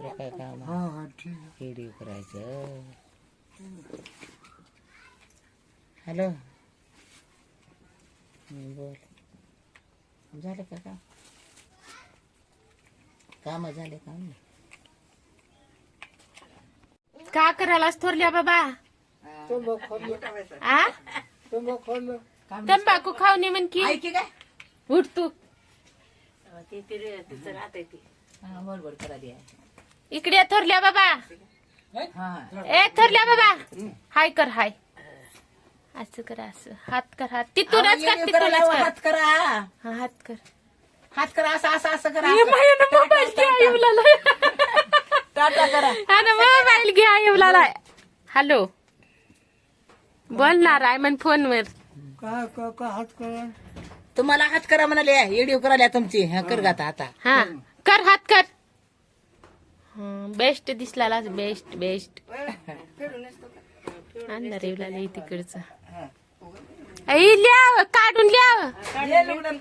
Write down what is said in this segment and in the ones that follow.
दुसरं काय काम हा हा ठीक आहे. व्हिडिओ करायचं. हॅलो बोल. झालं का काम? काम झाले का? नाही? का करायलास थोरल्या बाबा? तंबाखू खाल्लं. आ? तंबाखू खाल्लं. तंबाखू खाऊ नये म्हण की. ऐकी काय? उठ तू. हा बरोबर करा द्या इकडे थोरल्या बाबा. हा ए थोरल्या बाबा. हाय कर हाय. असं कर असं. हात कर. हात तिथूनच कर तिथूनच कर. हात करा. हा हात कर. हात करा असं असं असं करा. मोबाईल घे आईवलाला टाटा. करा. आणि मोबाईल घे आईवलाला हॅलो. बोलणार आहे म्हण फोनवर. काय काय काय हात करा. तुम्हाला हात करा म्हणाले व्हिडिओ करायला तुमची. हा कर गाता आता. हा कर हात कर. बेस्ट दिसला बेस्ट बेस्ट अंधार रेवला लागला तिकडचं. आई ल्याव काढून लिहाव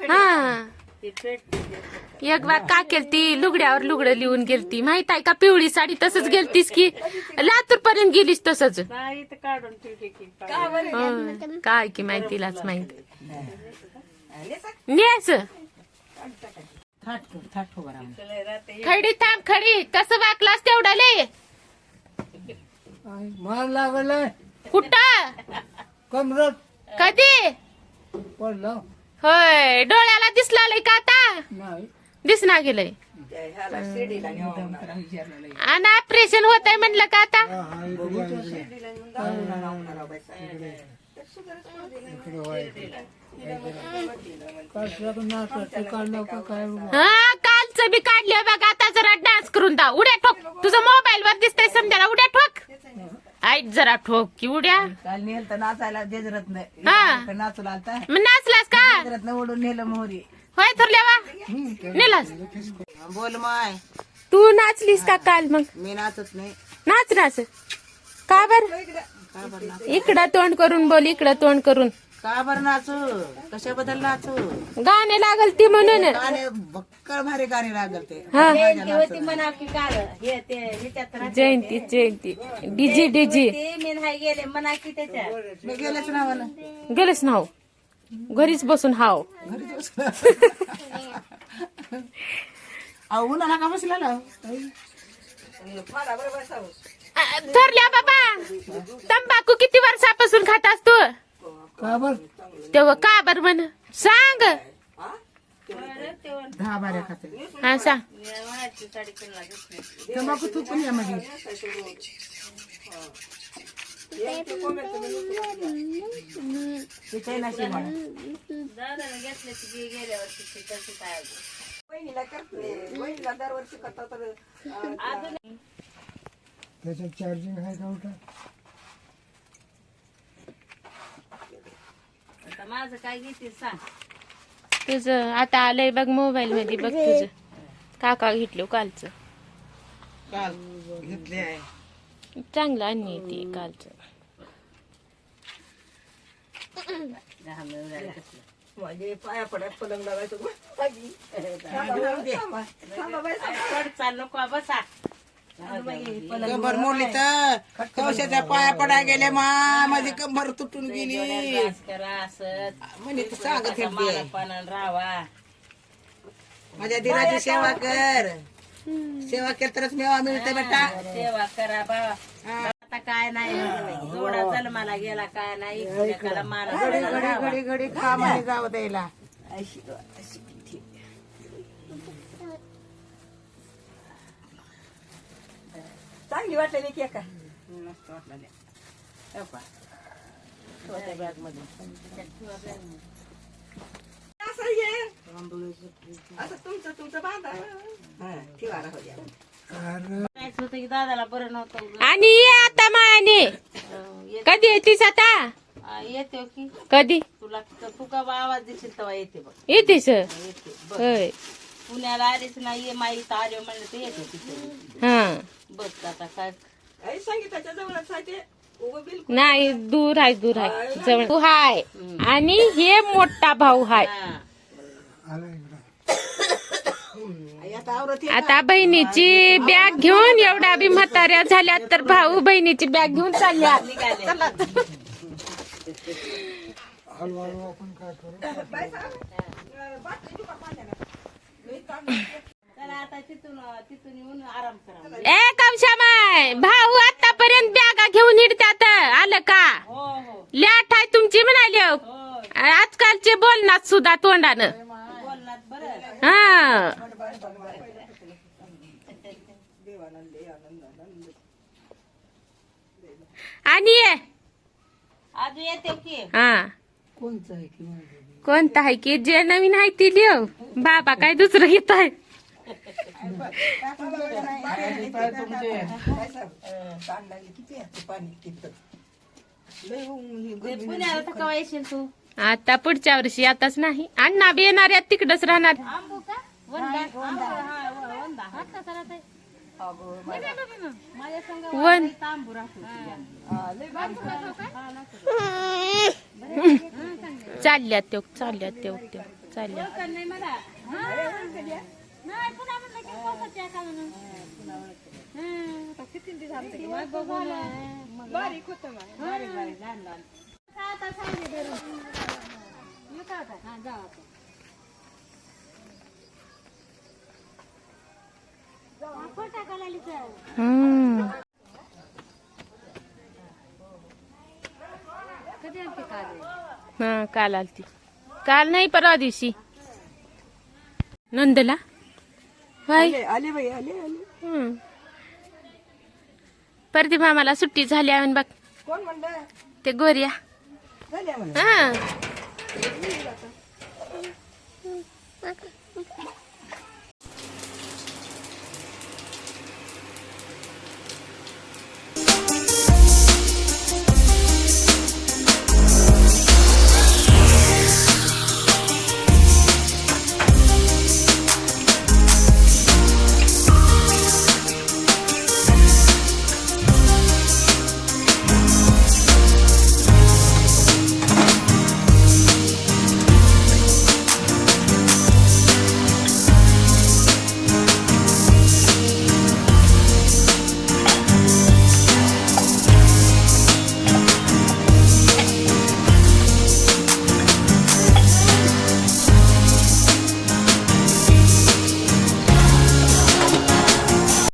हा. एक बार का केलती? लुगड्यावर लुगडं लिहून गेलती. माहीत आहे का पिवळी साडी तसंच गेलतीस की? लातूर पर्यंत गेलीस तसंच. काय की माहितीलाच माहिती. नेस. थाट कर थाट बरा खडी थांब खडी. कसं वाकलास तेवढा ले मार लागलाय कुठं? कमरत कधी? पडला. होय डोळ्याला दिसला लय का आता? नाही. दिसना गेलंय आणि ऑपरेशन होत आहे म्हणलं का आता? हा हा इकडे हा कालचं बी काढलं बघ आता जरा डान्स करून दा उड्या ठोक. तुझं मोबाईल वर दिसतंय समजायला. उड्या ठोक. ऐक जरा ठोक की उड्या. काल नेल तर नाचायला देजरत नाही. हा. नाचू लागता मग नाचलास का? ओढून नेलं मोहरी. होय थोरल्या नेलास. बोल माय. तू नाचलीस का काल मग? मी नाचत नाही. नाच नाच. का बर? का बरं नाच इकडं तोंड करून बोल इकडं तोंड करून. का बरं नाचू? कशाबद्दल नाचू? गाणे लागल ती म्हणून. गाणे भक्कळ भारी गाणे लागल ते. हा. माझ्या नाचत. जयंती जयंती. DJ DJ. मी गेलेच ना मला गेलच नाव घरीच बसून हाव अहो उन्हाला का बसला ना आ, थोरल्या बाबा. तंबाखू किती वर्षापासून खातास तू का बर? तेव्हा का बर म्हण? सांग. दहा बाऱ्या खाते. हा सांग. तंबाखू तू पण या मध्ये तिथे नशी म्हणा त्याच्यात चार्जिंग आहे का उठा माझं काय घेते सांग. तुझं आता आलंय बघ मोबाईल मध्ये बघ तुझं. काका घेतलं कालचं. काल घेतले आहे. चांगलं आणि ते कालचं. माझे पाया पड्यात पलंग लावायचं. पड चाल नको बसा कंबर मोडली तर कवशाच्या पाया पडा गेल्या मा माझी कंबर तुटून गेली. डान्स करा असं म्हणे तू सांगत राहावा. माझ्या धीराची सेवा कर. सेवा केली तरच मेवा मिळते बेटा. सेवा करा बाबा आता काय नाही जोडा जन्माला गेला काय नाही. घडी घडी घडी घडी खा म्हणे जावं द्यायला. चांगली वाटली की का मस्त वाटलं नाही. हो का? छोट्या bag मध्ये. असं तुमचं तुमचं बांधा. हा, ठेवा राहू द्या. होतं की दादाला बरं नव्हतं आणि ये आता मायाने. कधी येतीस आता? आ, येते की कधी? तुला तू का बा आवाज देशील तेव्हा येते बघ. येतीस? येते. बघ. होय. पुण्याला आलीच ना ये माई तर आले म्हणलं तर येते तिथे हा. आता काय. संगीताच्या जवळच आहे ते. उभं बिलकुल नाही दूर आहे दूर आहे. जवळ. तू हाय. आणि हे मोठा भाऊ हाय. हा. आला इकडं आता आवरत ये. आता बहिणीची बॅग घेऊन एवढ्या बी म्हाताऱ्या झाल्या तर भाऊ बहिणीची बॅग घेऊन चालल्या. हळूहळू आपण काय करू? ए कवशामाय भाऊ आतापर्यंत बॅगा घेऊन हिडत्यात. आलं का? हो हो. लॅट आहे तुमची म्हणाली. आजकालचे बोलणार सुद्धा तोंडानं. हा. आणि ये. आज येते की? हा. कोणचं आहे की कोणता आहे की जे नवीन आहे ती लिव बाबा काय दुसरं घेत आहे? आता पुढच्या वर्षी आताच नाही. अण्णा बी येणार तिकडच राहणार. चालल्या वन चालल्यात त्यो चालल्यात त्यो त्यो चालल्यात हम्म. काल हा काल आलती. काल नाही परवा दिवशी. नंदला? आले आले बाई आले आले. हम्म. परदीप मामाला सुट्टी झाली आहे म्हण बघ. कोण म्हणलं? ते गोरिया. झाले म्हणलं. हा.